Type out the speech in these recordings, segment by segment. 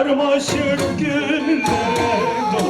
Sarmaşık günler.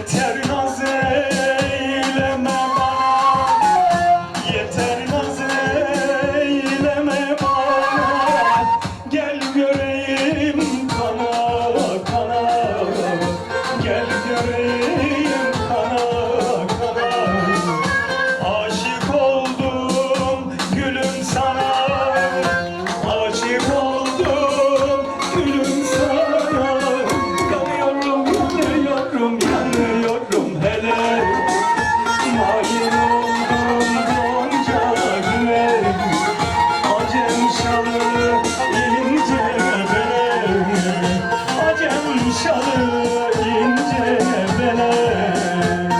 Tell me.